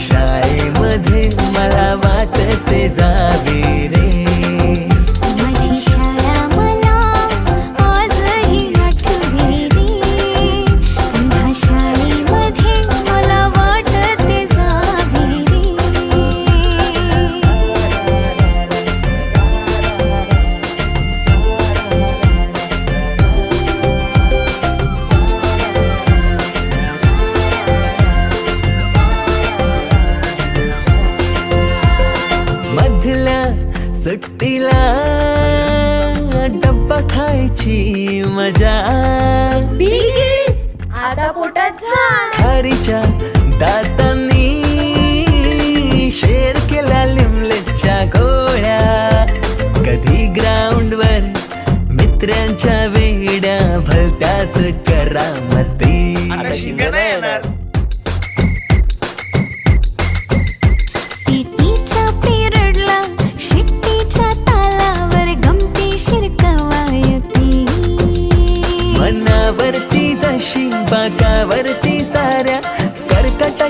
शाळेमध्ये मला वाटते जावे रे. सुट्टीला डब्बा खायची मजा. आता पोटात खारीच्या दातांनी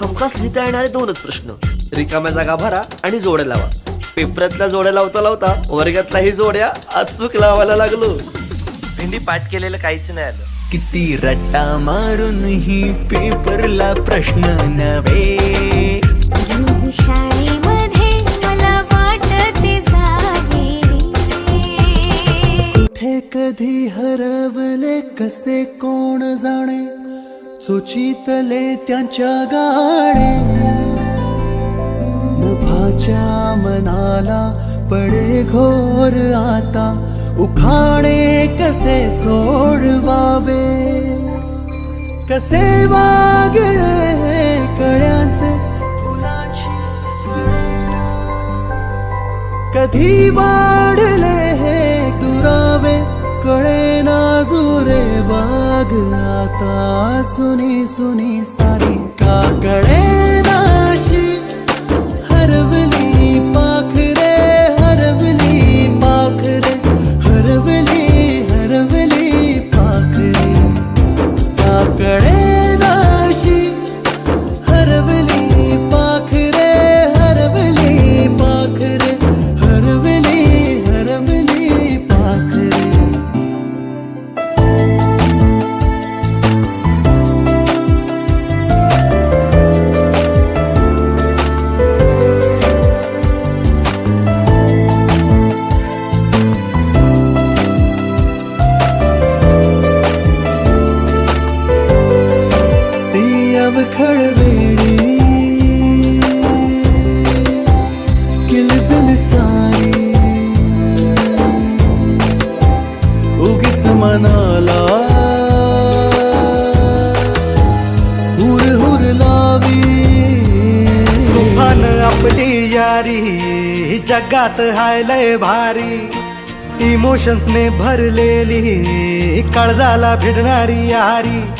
हमखास लिहिता येणारे दोनच प्रश्न. रिकाम्या जागा भरा आणि जोड्या लावा. पेपरातल्या जोड्या लावता लावता वर्गातल्याही जोड्या अचूक लावायला लागलो. भेंडी पाठ केलेलं काहीच नाही आलं. किती रट्टा मारूनही पेपरला प्रश्न नव्हे. शाळेमध्ये मला वाटते कुठे कधी हरवले कसे कोण जाणे? सुचितले त्यांच्या गाणे नभाच्या मनाला पडे घोर आता. उखाणे कसे सोडवावे? कसे वागळे कळ्यांचे? फुलाची कधी वाढले हे दुरावे? कळे बाग आता सुनी सुनी सारी का कळे साई लावी। तुफान आपली जगात हाय लय भारी। इमोशन्सने भरलेली काळजाला भिडणारी यारी।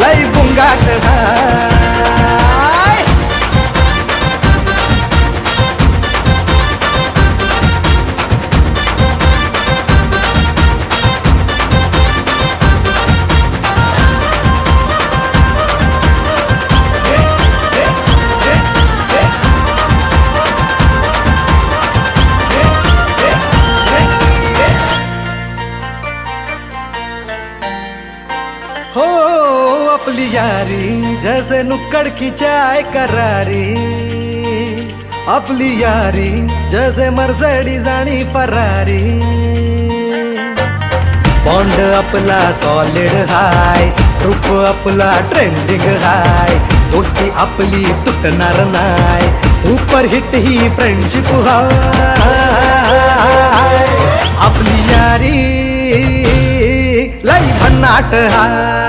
लय बुंगाट हा. जसे जैसे नुक्कड़ करारी। आपली यारी जसे मर्सडीज जाणी फरारी। बॉन्ड आपला सॉलिड हाय रूप आपला ट्रेंडिंग हाय दोस्ती आपली तुटणार नाय सुपर हिट ही फ्रेंडशिप हाय आपली यारी लई भन्नाट हाय